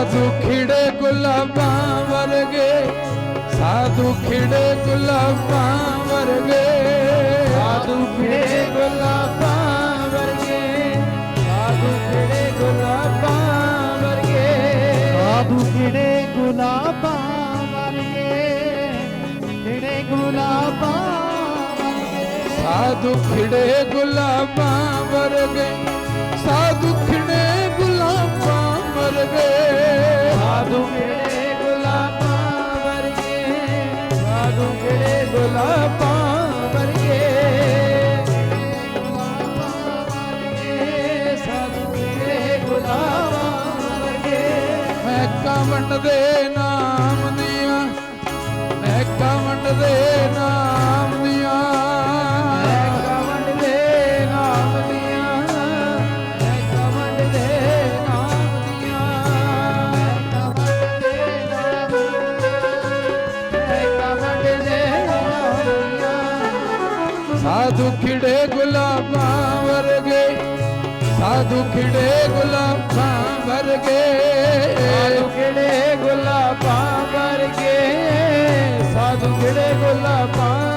ਸਾਧੂ ਖਿੜੇ ਗੁਲਾਬਾਂ ਵਰਗੇ, ਸਾਧੂ ਖਿੜੇ ਗੁਲਾਬਾਂ ਵਰਗੇ। ਸਾਧੂ ਖਿੜੇ ਗੁਲਾਬਾਂ ਵਰਗੇ, ਸਾਧੂ ਖਿੜੇ ਗੁਲਾਬਾਂ ਵਰਗੇ। ਸਾਧੂ ਖਿੜੇ ਗੁਲਾਬਾਂ ਵਰਗੇ, ਖਿੜੇ ਗੁਲਾਬਾਂ ਵਰਗੇ। ਸਾਧੂ ਖਿੜੇ ਗੁਲਾਬਾਂ ਵਰਗੇ। ਮੈਂ ਕਵੰਡ ਦੇ ਨਾਮ ਦੀਆਂ ਮੈਂ ਕਵੰਡ ਨਾਮ ਦੀਆਂ। ਮੈਂ ਕਮੰਡ ਨਾਮ ਦੀਆਂ ਮੈਂ ਕਮੰਡ ਨਾਮ ਦੀਆਂ। ਮੈਂ ਕਮੰਡ ਨਾਮ ਮੈਂ ਕਮੰਡ ਨਾਮ ਦੀਆਂ। ਸਾਧੂ ਖਿੜੇ ਗੁਲਾਬਾਂ ਵਰਗੇ, ਸਾਧੂ ਖਿੜੇ ਗੁਲਾਬਾਂ ਵਰਗੇ। ਕਿਹੜੇ ਗੁਲਾਬਾਂ ਵਰਗੇ ਸਾਧੂ ਕਿਹੜੇ ਗੁਲਾਬਾਂ